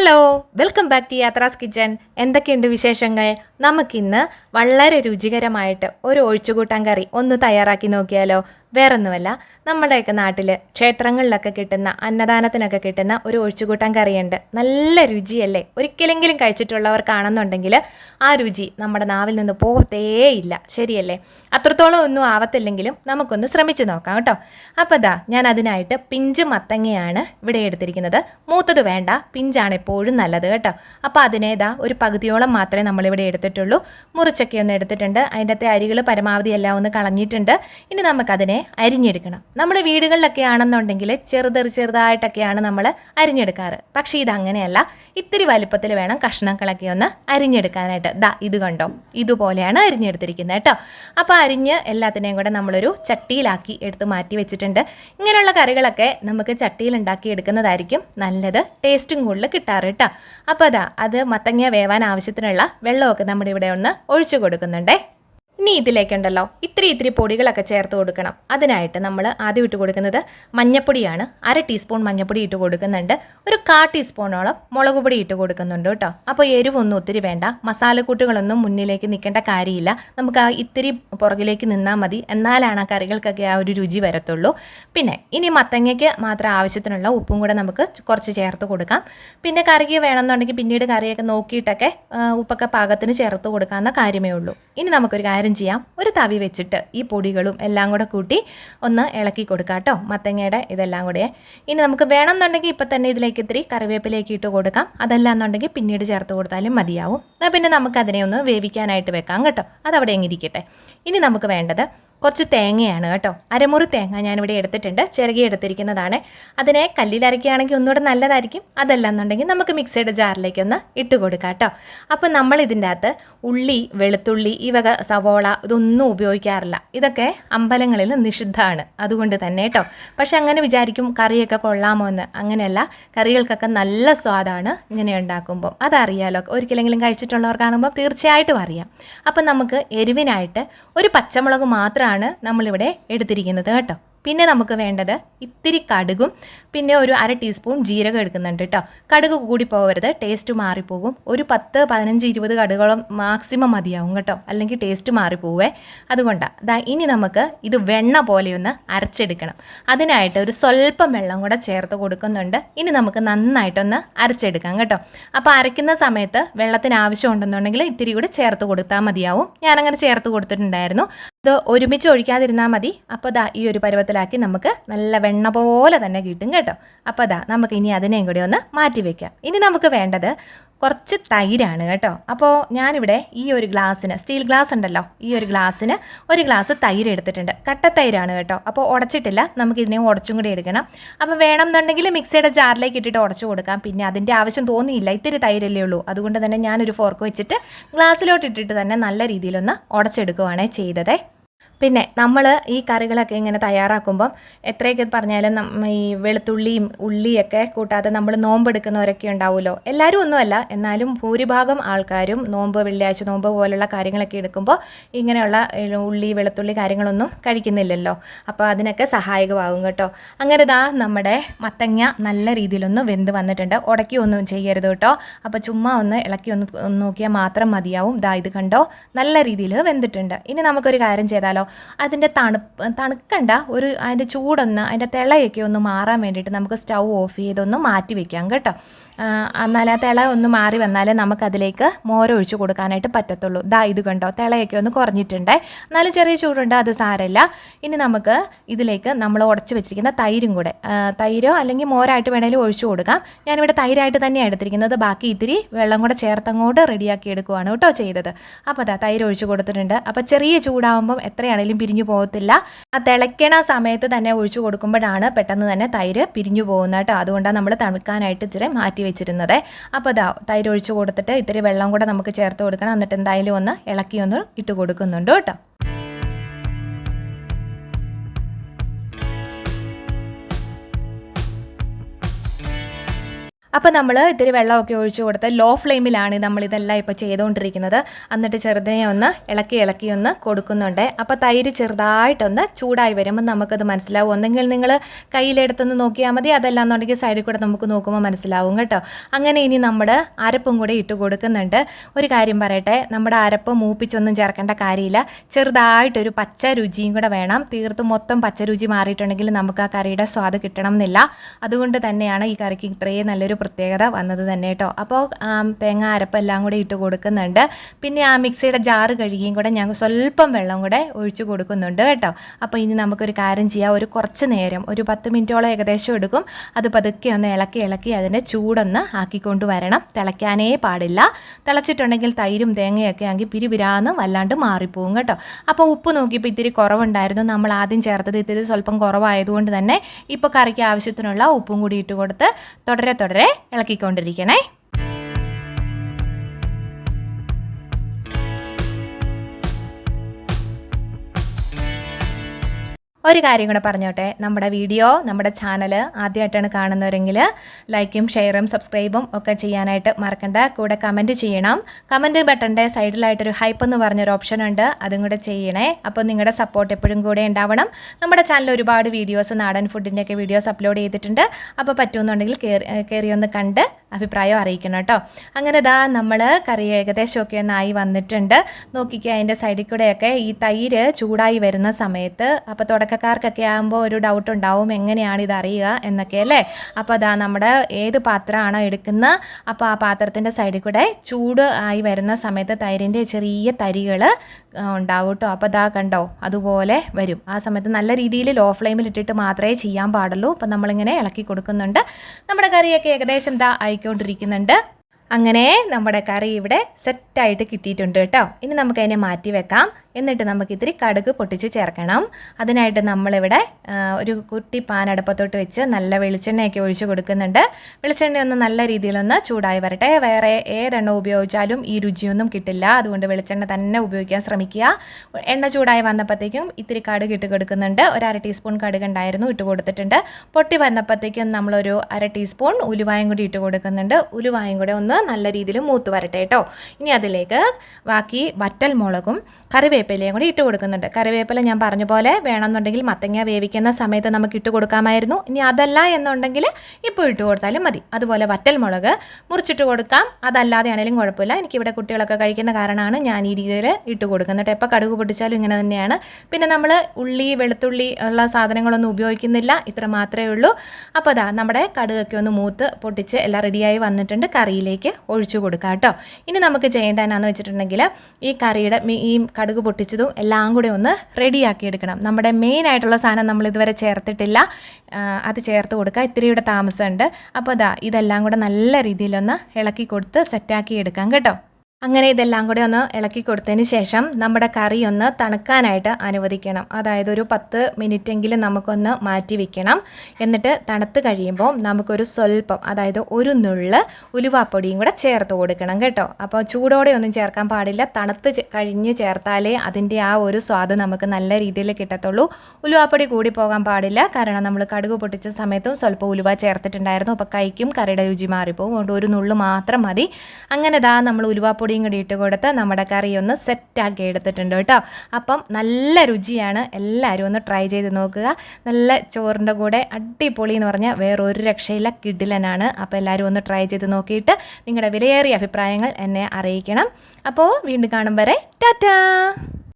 Hello welcome back to യാത്രാസ് kitchen എന്തൊക്കെയുണ്ട് വിശേഷങ്ങൾ? നമുക്കിന്ന് വളരെ രുചികരമായിട്ട് ഒരു ഒഴിച്ചുകൂട്ടാൻ കറി ഒന്ന് തയ്യാറാക്കി നോക്കിയാലോ. വേറൊന്നുമല്ല നമ്മുടെയൊക്കെ നാട്ടിൽ ക്ഷേത്രങ്ങളിലൊക്കെ കിട്ടുന്ന അന്നദാനത്തിനൊക്കെ കിട്ടുന്ന ഒരു ഒഴിച്ചുകൂട്ടാൻ കറിയുണ്ട്. നല്ല രുചിയല്ലേ? ഒരിക്കലെങ്കിലും കഴിച്ചിട്ടുള്ളവർക്കാണെന്നുണ്ടെങ്കിൽ ആ രുചി നമ്മുടെ നാവിൽ നിന്ന് പോകത്തേയില്ല. ശരിയല്ലേ? അത്രത്തോളം ഒന്നും ആവത്തില്ലെങ്കിലും നമുക്കൊന്ന് ശ്രമിച്ചു നോക്കാം കേട്ടോ. അപ്പോൾ ദാ ഞാൻ അതിനായിട്ട് പിഞ്ച് മത്തങ്ങയാണ് ഇവിടെ എടുത്തിരിക്കുന്നത്. മൂത്തത് വേണ്ട പിഞ്ചാണ് എപ്പോഴും നല്ലത് കേട്ടോ. അപ്പോൾ അതിനേതാ ഒരു പകുതിയോളം മാത്രമേ നമ്മളിവിടെ എടുത്തിട്ടുള്ളൂ. മുറിച്ചൊക്കെ ഒന്ന് എടുത്തിട്ടുണ്ട്. അതിന്റെ അരികൾ പരമാവധി എല്ലാം ഒന്ന് കളഞ്ഞിട്ടുണ്ട്. ഇനി നമുക്കതിനെ അരിഞ്ഞെടുക്കണം. നമ്മുടെ വീടുകളിലൊക്കെ ആണെന്നുണ്ടെങ്കിൽ ചെറുതെറു ചെറുതായിട്ടൊക്കെയാണ് നമ്മൾ അരിഞ്ഞെടുക്കാറ്. പക്ഷേ ഇതങ്ങനെയല്ല. ഇത്തിരി വലിപ്പത്തിൽ വേണം കഷ്ണങ്ങളൊക്കെ ഒന്ന് അരിഞ്ഞെടുക്കാനായിട്ട്. ദാ ഇത് കണ്ടോ? ഇതുപോലെയാണ് അരിഞ്ഞെടുത്തിരിക്കുന്നത് കേട്ടോ. അപ്പോൾ അരിഞ്ഞ് എല്ലാത്തിനെയും കൂടെ നമ്മളൊരു ചട്ടിയിലാക്കി എടുത്ത് മാറ്റി വെച്ചിട്ടുണ്ട്. ഇങ്ങനെയുള്ള കറികളൊക്കെ നമുക്ക് ചട്ടിയിൽ ഉണ്ടാക്കി എടുക്കുന്നതായിരിക്കും നല്ലത്. ടേസ്റ്റും കൂടുതൽ കിട്ടാറ് കേട്ടോ. അപ്പോൾ അതാ അത് മത്തങ്ങ വേവാൻ ആവശ്യത്തിനുള്ള വെള്ളമൊക്കെ നമ്മുടെ ഇവിടെ ഒന്ന് ഒഴിച്ചു കൊടുക്കുന്നുണ്ടേ. ഇനി ഇതിലേക്കുണ്ടല്ലോ ഇത്തിരി ഇത്തിരി പൊടികളൊക്കെ ചേർത്ത് കൊടുക്കണം. അതിനായിട്ട് നമ്മൾ ആദ്യം ഇട്ട് കൊടുക്കുന്നത് മഞ്ഞപ്പൊടിയാണ്. അര ടീസ്പൂൺ മഞ്ഞപ്പൊടി ഇട്ട് കൊടുക്കുന്നുണ്ട്. ഒരു കാ ടീസ്പൂണോളം മുളക് പൊടി ഇട്ട് കൊടുക്കുന്നുണ്ട് കേട്ടോ. അപ്പോൾ എരിവൊന്നും ഒത്തിരി വേണ്ട. മസാലക്കൂട്ടുകളൊന്നും മുന്നിലേക്ക് നിൽക്കേണ്ട കാര്യമില്ല. നമുക്ക് ആ ഇത്തിരി പുറകിലേക്ക് നിന്നാൽ മതി. എന്നാലാണ് ആ കറികൾക്കൊക്കെ ആ ഒരു രുചി വരത്തുള്ളൂ. പിന്നെ ഇനി മത്തങ്ങയ്ക്ക് മാത്രം ആവശ്യത്തിനുള്ള ഉപ്പും കൂടെ നമുക്ക് കുറച്ച് ചേർത്ത് കൊടുക്കാം. പിന്നെ കറിക്ക് വേണമെന്നുണ്ടെങ്കിൽ പിന്നീട് കറിയൊക്കെ നോക്കിയിട്ടൊക്കെ ഉപ്പൊക്കെ പാകത്തിന് ചേർത്ത് കൊടുക്കാവുന്ന കാര്യമേ ഉള്ളൂ. ഇനി നമുക്കൊരു കാര്യം ചെയ്യാം. ഒരു തവി വെച്ചിട്ട് ഈ പൊടികളും എല്ലാം കൂടെ കൂട്ടി ഒന്ന് ഇളക്കി കൊടുക്കാം കേട്ടോ. മത്തങ്ങയുടെ ഇതെല്ലാം കൂടെ. ഇനി നമുക്ക് വേണം എന്നുണ്ടെങ്കിൽ ഇപ്പം തന്നെ ഇതിലേക്ക് ഇത്തിരി കറിവേപ്പിലേക്ക് ഇട്ട് കൊടുക്കാം. അതല്ല എന്നുണ്ടെങ്കിൽ പിന്നീട് ചേർത്ത് കൊടുത്താലും മതിയാവും. പിന്നെ നമുക്കതിനെ ഒന്ന് വേവിക്കാനായിട്ട് വെക്കാം കേട്ടോ. അതവിടെ എങ്ങിരിക്കട്ടെ ഇനി നമുക്ക് വേണ്ടത് കുറച്ച് തേങ്ങയാണ് കേട്ടോ. അരമുറി തേങ്ങ ഞാനിവിടെ എടുത്തിട്ടുണ്ട്. ചിരകി എടുത്തിരിക്കുന്നതാണ്. അതിനെ കല്ലിലരയ്ക്കുകയാണെങ്കിൽ ഒന്നുകൂടെ നല്ലതായിരിക്കും. അതല്ല എന്നുണ്ടെങ്കിൽ നമുക്ക് മിക്സഡ് ജാറിലേക്ക് ഒന്ന് ഇട്ട് കൊടുക്കാം കേട്ടോ. അപ്പം നമ്മൾ ഇതിന്റെ അകത്ത് ഉള്ളി വെളുത്തുള്ളി ഈ വക സവോള ഇതൊന്നും ഉപയോഗിക്കാറില്ല. ഇതൊക്കെ അമ്പലങ്ങളിൽ നിഷിദ്ധമാണ്. അതുകൊണ്ട് തന്നെ കേട്ടോ. പക്ഷെ അങ്ങനെ വിചാരിക്കും കറിയൊക്കെ കൊള്ളാമോ എന്ന്. അങ്ങനെയല്ല. കറികൾക്കൊക്കെ നല്ല സ്വാദാണ് ഇങ്ങനെ ഉണ്ടാക്കുമ്പോൾ അതറിയാലോ. ഒരിക്കലെങ്കിലും കഴിച്ചിട്ടുള്ളവർ കാണുമ്പോൾ തീർച്ചയായിട്ടും അറിയാം. അപ്പം നമുക്ക് എരിവിനായിട്ട് ഒരു പച്ചമുളക് മാത്രമാണ് നമ്മളിവിടെ എടുത്തിരിക്കുന്നത് കേട്ടോ. പിന്നെ നമുക്ക് വേണ്ടത് ഇത്തിരി കടുകും പിന്നെ ഒരു അര ടീസ്പൂൺ ജീരകം എടുക്കുന്നുണ്ട് കേട്ടോ കടുക് കൂടി പോകരുത് ടേസ്റ്റ് മാറിപ്പോകും. ഒരു പത്ത് പതിനഞ്ച് ഇരുപത് കടുകോളം മാക്സിമം മതിയാവും കേട്ടോ. അല്ലെങ്കിൽ ടേസ്റ്റ് മാറിപ്പോവേ. അതുകൊണ്ടാണ് ദാ ഇനി നമുക്ക് ഇത് വെണ്ണ പോലെയൊന്ന് അരച്ചെടുക്കണം. അതിനായിട്ട് ഒരു സ്വല്പം വെള്ളം കൂടെ ചേർത്ത് കൊടുക്കുന്നുണ്ട്. ഇനി നമുക്ക് നന്നായിട്ടൊന്ന് അരച്ചെടുക്കാം കേട്ടോ. അപ്പോൾ അരയ്ക്കുന്ന സമയത്ത് വെള്ളത്തിന് ആവശ്യമുണ്ടെന്നുണ്ടെങ്കിൽ ഇത്തിരി കൂടി ചേർത്ത് കൊടുത്താൽ മതിയാവും. ഞാനങ്ങനെ ചേർത്ത് കൊടുത്തിട്ടുണ്ടായിരുന്നു. ഇത് ഒരുമിച്ച് ഒഴിക്കാതിരുന്നാൽ മതി. അപ്പോൾ ദാ ഈ ഒരു പരുവത്തിലാക്കി നമുക്ക് നല്ല വെണ്ണ പോലെ തന്നെ കിട്ടും കേട്ടോ. അപ്പോൾ അതാ നമുക്ക് ഇനി അതിനെയും കൂടി ഒന്ന് മാറ്റി വയ്ക്കാം ഇനി നമുക്ക് വേണ്ടത് കുറച്ച് തൈരാണ് കേട്ടോ. അപ്പോൾ ഞാനിവിടെ ഈ ഒരു ഗ്ലാസ്സിന് സ്റ്റീൽ ഗ്ലാസ് ഉണ്ടല്ലോ ഈ ഒരു ഗ്ലാസ്സിന് ഒരു ഗ്ലാസ് തൈര് എടുത്തിട്ടുണ്ട്. കട്ട തൈരാണ് കേട്ടോ. അപ്പോൾ ഉടച്ചിട്ടില്ല നമുക്ക് ഇതിനെ ഉടച്ചും കൂടി എടുക്കണം. അപ്പോൾ വേണമെന്നുണ്ടെങ്കിൽ മിക്സിയുടെ ജാറിലേക്ക് ഇട്ടിട്ട് ഉടച്ചു കൊടുക്കാം. പിന്നെ അതിന്റെ ആവശ്യം തോന്നിയില്ല ഇത്തിരി തൈരല്ലേ ഉള്ളൂ. അതുകൊണ്ട് തന്നെ ഞാനൊരു ഫോർക്ക് വെച്ചിട്ട് ഗ്ലാസ്സിലോട്ട് ഇട്ടിട്ട് തന്നെ നല്ല രീതിയിലൊന്ന് ഉടച്ചെടുക്കുവാണേ ചെയ്തതേ. പിന്നെ നമ്മൾ ഈ കറികളൊക്കെ ഇങ്ങനെ തയ്യാറാക്കുമ്പം എത്രയൊക്കെ പറഞ്ഞാലും ഈ വെളുത്തുള്ളിയും ഉള്ളിയൊക്കെ കൂട്ടാതെ നമ്മൾ നോമ്പെടുക്കുന്നവരൊക്കെ ഉണ്ടാവുമല്ലോ. എല്ലാവരും ഒന്നുമല്ല എന്നാലും ഭൂരിഭാഗം ആൾക്കാരും നോമ്പ് വെള്ളിയാഴ്ച നോമ്പ് പോലുള്ള കാര്യങ്ങളൊക്കെ എടുക്കുമ്പോൾ ഇങ്ങനെയുള്ള ഉള്ളി വെളുത്തുള്ളി കാര്യങ്ങളൊന്നും കഴിക്കുന്നില്ലല്ലോ. അപ്പോൾ അതിനൊക്കെ സഹായകമാകും കേട്ടോ. അങ്ങനെ ഇതാ നമ്മുടെ മത്തങ്ങ നല്ല രീതിയിലൊന്ന് വെന്ത് വന്നിട്ടുണ്ട്. ഉടക്കി ഒന്നും ചെയ്യരുത് കേട്ടോ. അപ്പോൾ ചുമ്മാ ഒന്ന് ഇളക്കി ഒന്ന് നോക്കിയാൽ മാത്രം മതിയാവും. ഇതാ ഇത് കണ്ടോ? നല്ല രീതിയിൽ വെന്തിട്ടുണ്ട്. ഇനി നമുക്കൊരു കാര്യം ചെയ്താലോ അതിന്റെ തണുപ്പ് തണുക്കണ്ട ഒരു അതിന്റെ ചൂടൊന്ന് അതിന്റെ തിളയൊക്കെ ഒന്ന് മാറാൻ വേണ്ടിയിട്ട് നമുക്ക് സ്റ്റൗ ഓഫ് ചെയ്തൊന്ന് മാറ്റി വെക്കാം കേട്ടോ. എന്നാൽ ആ തിള ഒന്ന് മാറി വന്നാലേ നമുക്കതിലേക്ക് മോരൊഴിച്ച് കൊടുക്കാനായിട്ട് പറ്റത്തുള്ളൂ. ദാ ഇത് കണ്ടോ തിളയൊക്കെ ഒന്ന് കുറഞ്ഞിട്ടുണ്ട്. എന്നാലും ചെറിയ ചൂടുണ്ട് അത് സാരമില്ല ഇനി നമുക്ക് ഇതിലേക്ക് നമ്മൾ ഉടച്ച് വെച്ചിരിക്കുന്ന തൈരും കൂടെ തൈരോ അല്ലെങ്കിൽ മോരായിട്ട് വേണേലും ഒഴിച്ചു കൊടുക്കാം. ഞാനിവിടെ തൈരായിട്ട് തന്നെയാണ് എടുത്തിരിക്കുന്നത്. ബാക്കി ഇത്തിരി വെള്ളം കൂടെ ചേർത്തങ്ങോട്ട് റെഡിയാക്കി എടുക്കുവാണ് കേട്ടോ ചെയ്തത്. അപ്പോൾ അതാ തൈര് ഒഴിച്ചു കൊടുത്തിട്ടുണ്ട്. അപ്പോൾ ചെറിയ ചൂടാവുമ്പം എത്രയാണെങ്കിലും പിരിഞ്ഞു പോകത്തില്ല. ആ തിളയ്ക്കണ സമയത്ത് തന്നെ ഒഴിച്ചു കൊടുക്കുമ്പോഴാണ് പെട്ടെന്ന് തന്നെ തൈര് പിരിഞ്ഞു പോകുന്നത് കേട്ടോ. അതുകൊണ്ടാണ് നമ്മൾ തണുക്കാനായിട്ട് ഇച്ചിരി മാറ്റി വെച്ചിരുന്നത്. അപ്പോൾ അതാ തൈര് ഒഴിച്ച് കൊടുത്തിട്ട് ഇത്തിരി വെള്ളം കൂടെ നമുക്ക് ചേർത്ത് കൊടുക്കണം. എന്നിട്ട് എന്തായാലും ഒന്ന് ഇളക്കി ഒന്ന് ഇട്ട് കൊടുക്കുന്നുണ്ട് കേട്ടോ. അപ്പോൾ നമ്മൾ ഇത്തിരി വെള്ളമൊക്കെ ഒഴിച്ചു കൊടുത്ത് ലോ ഫ്ലെയിമിലാണ് നമ്മളിതെല്ലാം ഇപ്പോൾ ചെയ്തുകൊണ്ടിരിക്കുന്നത് എന്നിട്ട് ചെറുതിനെ ഒന്ന് ഇളക്കി ഇളക്കി ഒന്ന് കൊടുക്കുന്നുണ്ട്. അപ്പോൾ തൈര് ചെറുതായിട്ടൊന്ന് ചൂടായി വരുമ്പോൾ നമുക്കത് മനസ്സിലാവും. ഒന്നെങ്കിൽ നിങ്ങൾ കയ്യിലെടുത്തൊന്ന് നോക്കിയാൽ മതി. അതല്ല എന്നുണ്ടെങ്കിൽ സൈഡിൽ കൂടെ നമുക്ക് നോക്കുമ്പോൾ മനസ്സിലാവും കേട്ടോ. അങ്ങനെ ഇനി നമ്മൾ അരപ്പും കൂടെ ഇട്ട് കൊടുക്കുന്നുണ്ട്. ഒരു കാര്യം പറയട്ടെ. നമ്മുടെ അരപ്പ് മൂപ്പിച്ചൊന്നും ചേർക്കേണ്ട കാര്യമില്ല. ചെറുതായിട്ടൊരു പച്ച രുചിയും കൂടെ വേണം. തീർത്തും മൊത്തം പച്ച രുചി മാറിയിട്ടുണ്ടെങ്കിൽ നമുക്ക് ആ കറിയുടെ സ്വാദ് കിട്ടണം എന്നില്ല. അതുകൊണ്ട് തന്നെയാണ് ഈ കറിക്ക് ഇത്രയും നല്ലൊരു പ്രത്യേകത വന്നത് തന്നെ കേട്ടോ. അപ്പോൾ തേങ്ങ അരപ്പെല്ലാം കൂടി ഇട്ട് കൊടുക്കുന്നുണ്ട്. പിന്നെ ആ മിക്സിയുടെ ജാറ് കഴുകിയും കൂടെ ഞങ്ങൾ സ്വല്പം വെള്ളം കൂടെ ഒഴിച്ചു കൊടുക്കുന്നുണ്ട് കേട്ടോ. അപ്പോൾ ഇനി നമുക്കൊരു കാര്യം ചെയ്യാം. ഒരു കുറച്ച് നേരം ഒരു പത്ത് മിനിറ്റോളം ഏകദേശം എടുക്കും. അത് പതുക്കെ ഒന്ന് ഇളക്കി ഇളക്കി അതിന്റെ ചൂടൊന്ന് ആക്കിക്കൊണ്ട് വരണം. തിളയ്ക്കാനേ പാടില്ല. തിളച്ചിട്ടുണ്ടെങ്കിൽ തൈരും തേങ്ങയൊക്കെ ആണെങ്കിൽ പിരിപിരാന്ന് വല്ലാണ്ട് മാറിപ്പോവും കേട്ടോ. അപ്പോൾ ഉപ്പ് നോക്കിയപ്പോൾ ഇത്തിരി കുറവുണ്ടായിരുന്നു. നമ്മൾ ആദ്യം ചേർത്തത് ഇത്തിരി സ്വല്പം കുറവായതുകൊണ്ട് തന്നെ ഇപ്പോൾ കറിക്ക് ആവശ്യത്തിനുള്ള ഉപ്പും കൂടി ഇട്ട് കൊടുത്ത് തുടരെ തുടരെ ഇളക്കിക്കൊണ്ടിരിക്കണേ. ഒരു കാര്യം കൂടെ പറഞ്ഞോട്ടെ. നമ്മുടെ വീഡിയോ നമ്മുടെ ചാനൽ ആദ്യമായിട്ടാണ് കാണുന്നവരെങ്കിൽ ലൈക്കും ഷെയറും സബ്സ്ക്രൈബും ഒക്കെ ചെയ്യാനായിട്ട് മറക്കണ്ട. കൂടെ കമന്റ് ചെയ്യണം. കമന്റ് ബട്ടന്റെ സൈഡിലായിട്ടൊരു ഹൈപ്പ് എന്ന് പറഞ്ഞൊരു ഓപ്ഷൻ ഉണ്ട്. അതും കൂടെ ചെയ്യണേ. അപ്പോൾ നിങ്ങളുടെ സപ്പോർട്ട് എപ്പോഴും കൂടെ ഉണ്ടാവണം. നമ്മുടെ ചാനൽ ഒരുപാട് വീഡിയോസ് നാടൻ ഫുഡിന്റെയൊക്കെ വീഡിയോസ് അപ്ലോഡ് ചെയ്തിട്ടുണ്ട്. അപ്പോൾ പറ്റുമെന്നുണ്ടെങ്കിൽ കയറി ഒന്ന് കണ്ട് അഭിപ്രായം അറിയിക്കണം കേട്ടോ. അങ്ങനെ ഇതാ നമ്മൾ കറി ഏകദേശമൊക്കെ ഒന്നായി വന്നിട്ടുണ്ട്. നോക്കിക്കുക അതിന്റെ സൈഡിൽ കൂടെയൊക്കെ ഈ തൈര് ചൂടായി വരുന്ന സമയത്ത്. അപ്പോൾ തുടക്കക്കാർക്കൊക്കെ ആകുമ്പോൾ ഒരു ഡൗട്ട് ഉണ്ടാവും എങ്ങനെയാണ് ഇത് അറിയുക എന്നൊക്കെ അല്ലേ? അപ്പോൾ അതാ നമ്മുടെ ഏത് പാത്രമാണോ എടുക്കുന്നത് അപ്പോൾ ആ പാത്രത്തിന്റെ സൈഡിൽ കൂടെ ചൂട് ആയി വരുന്ന സമയത്ത് തൈരിന്റെ ചെറിയ തരികൾ ഉണ്ടാവും കേട്ടോ അപ്പോൾ അതാ കണ്ടോ അതുപോലെ വരും. ആ സമയത്ത് നല്ല രീതിയിൽ ലോ ഫ്ലെയിമിൽ ഇട്ടിട്ട് മാത്രമേ ചെയ്യാൻ പാടുള്ളൂ. അപ്പം നമ്മളിങ്ങനെ ഇളക്കി കൊടുക്കുന്നുണ്ട്. നമ്മുടെ കറിയൊക്കെ ഏകദേശം ഇതാ ആയിക്കൊണ്ടിരിക്കുന്നുണ്ട്. അങ്ങനെ നമ്മുടെ കറി ഇവിടെ സെറ്റായിട്ട് കിട്ടിയിട്ടുണ്ട് കേട്ടോ ഇനി നമുക്കതിനെ മാറ്റി വെക്കാം. എന്നിട്ട് നമുക്ക് ഇത്തിരി കടുക് പൊട്ടിച്ച് ചേർക്കണം. അതിനായിട്ട് നമ്മളിവിടെ ഒരു കുട്ടി പാൻ അടുപ്പത്തോട്ട് വെച്ച് നല്ല വെളിച്ചെണ്ണയൊക്കെ ഒഴിച്ച് കൊടുക്കുന്നുണ്ട്. വെളിച്ചെണ്ണ ഒന്ന് നല്ല രീതിയിലൊന്ന് ചൂടായി വരട്ടെ. വേറെ ഏതെണ്ണ ഉപയോഗിച്ചാലും ഈ രുചിയൊന്നും കിട്ടില്ല. അതുകൊണ്ട് വെളിച്ചെണ്ണ തന്നെ ഉപയോഗിക്കാൻ ശ്രമിക്കുക. എണ്ണ ചൂടായി വന്നപ്പോഴത്തേക്കും ഇത്തിരി കടുക് ഇട്ട് കൊടുക്കുന്നുണ്ട്. ഒരു അര ടീസ്പൂൺ കടുക് ഉണ്ടായിരുന്നു ഇട്ട് കൊടുത്തിട്ടുണ്ട്. പൊട്ടി വന്നപ്പോഴത്തേക്കും നമ്മളൊരു അര ടീസ്പൂൺ ഉലുവായും കൂടി ഇട്ട് കൊടുക്കുന്നുണ്ട്. ഉലുവായും കൂടെ ഒന്ന് നല്ല രീതിയിൽ മൂത്ത് വരട്ടെ കേട്ടോ. ഇനി അതിലേക്ക് ബാക്കി വറ്റൽ മുളകും കറിവേപ്പിലയും കൂടി ഇട്ട് കൊടുക്കുന്നുണ്ട്. കറിവേപ്പില ഞാൻ പറഞ്ഞ പോലെ വേണമെന്നുണ്ടെങ്കിൽ മത്തങ്ങ വേവിക്കുന്ന സമയത്ത് നമുക്ക് ഇട്ട് കൊടുക്കാമായിരുന്നു. ഇനി അതല്ല എന്നുണ്ടെങ്കിൽ ഇപ്പോൾ ഇട്ട് കൊടുത്താലും മതി. അതുപോലെ വറ്റൽ മുളക് മുറിച്ചിട്ട് കൊടുക്കാം. അതല്ലാതെ ആണെങ്കിലും കുഴപ്പമില്ല. എനിക്കിവിടെ കുട്ടികളൊക്കെ കഴിക്കുന്ന കാരണമാണ് ഞാൻ ഈ രീതിയിൽ ഇട്ട് കൊടുക്കുന്നത് എപ്പോൾ കടുക് പൊട്ടിച്ചാലും ഇങ്ങനെ തന്നെയാണ്. പിന്നെ നമ്മൾ ഉള്ളി വെളുത്തുള്ളി ഉള്ള സാധനങ്ങളൊന്നും ഉപയോഗിക്കുന്നില്ല. ഇത്ര മാത്രമേ ഉള്ളൂ. അപ്പോൾ അതാ നമ്മുടെ കടുകൊക്കെ ഒന്ന് മൂത്ത് പൊട്ടിച്ച് എല്ലാം റെഡിയായി വന്നിട്ടുണ്ട്. കറിയിലേക്ക് ഒഴിച്ചു കൊടുക്കാം കേട്ടോ. ഇനി നമുക്ക് ചെയ്യേണ്ട എന്നാന്ന് വെച്ചിട്ടുണ്ടെങ്കിൽ ഈ കറിയുടെ ഈ കടുക് പൊട്ടിച്ചതും എല്ലാം കൂടെ ഒന്ന് റെഡിയാക്കി എടുക്കണം. നമ്മുടെ മെയിൻ ആയിട്ടുള്ള സാധനം നമ്മൾ ഇതുവരെ ചേർത്തിട്ടില്ല. അത് ചേർത്ത് കൊടുക്കുക. ഇത്തിരിയുടെ താമസമുണ്ട്. അപ്പോൾ അതാ ഇതെല്ലാം കൂടെ നല്ല രീതിയിലൊന്ന് ഇളക്കി കൊടുത്ത് സെറ്റാക്കി എടുക്കാം കേട്ടോ. അങ്ങനെ ഇതെല്ലാം കൂടി ഒന്ന് ഇളക്കി കൊടുത്തതിന് ശേഷം നമ്മുടെ കറി ഒന്ന് തണുക്കാനായിട്ട് അനുവദിക്കണം. അതായത് ഒരു പത്ത് മിനിറ്റെങ്കിലും നമുക്കൊന്ന് മാറ്റി വെക്കണം. എന്നിട്ട് തണുത്ത് കഴിയുമ്പോൾ നമുക്കൊരു സ്വല്പം അതായത് ഒരു നുള്ള് ഉലുവാപ്പൊടിയും കൂടെ ചേർത്ത് കൊടുക്കണം കേട്ടോ. അപ്പോൾ ചൂടോടെ ഒന്നും ചേർക്കാൻ പാടില്ല. തണുത്ത് കഴിഞ്ഞ് ചേർത്താലേ അതിന്റെ ആ ഒരു സ്വാദ് നമുക്ക് നല്ല രീതിയിൽ കിട്ടത്തുള്ളൂ. ഉലുവാപ്പൊടി കൂടി പോകാൻ പാടില്ല. കാരണം നമ്മൾ കടുക് പൊട്ടിച്ച സമയത്തും സ്വല്പം ഉലുവ ചേർത്തിട്ടുണ്ടായിരുന്നു. അപ്പോൾ കൈക്കും കറിയുടെ രുചി മാറിപ്പോകും അതുകൊണ്ട് ഒരു നുള്ളു മാത്രം മതി. അങ്ങനെ ദാ നമ്മൾ ഉലുവാപ്പൊടിയും കൂടി ഇട്ട് കൊടുത്ത് നമ്മുടെ കറി ഒന്ന് സെറ്റാക്കി എടുത്തിട്ടുണ്ട് കേട്ടോ. അപ്പം നല്ല രുചിയാണ്. എല്ലാവരും ഒന്ന് ട്രൈ ചെയ്ത് നോക്കുക. നല്ല ചോറിന്റെ കൂടെ അടിപൊളി എന്ന് പറഞ്ഞാൽ വേറെ ഒരു രക്ഷയില്ല. കിഡിലനാണ് അപ്പോൾ എല്ലാവരും ഒന്ന് ട്രൈ ചെയ്ത് നോക്കിയിട്ട് നിങ്ങളുടെ വിലയേറിയ അഭിപ്രായങ്ങൾ എന്നെ അറിയിക്കണം. അപ്പോൾ വീണ്ടും കാണും വരെ. ടാറ്റാ!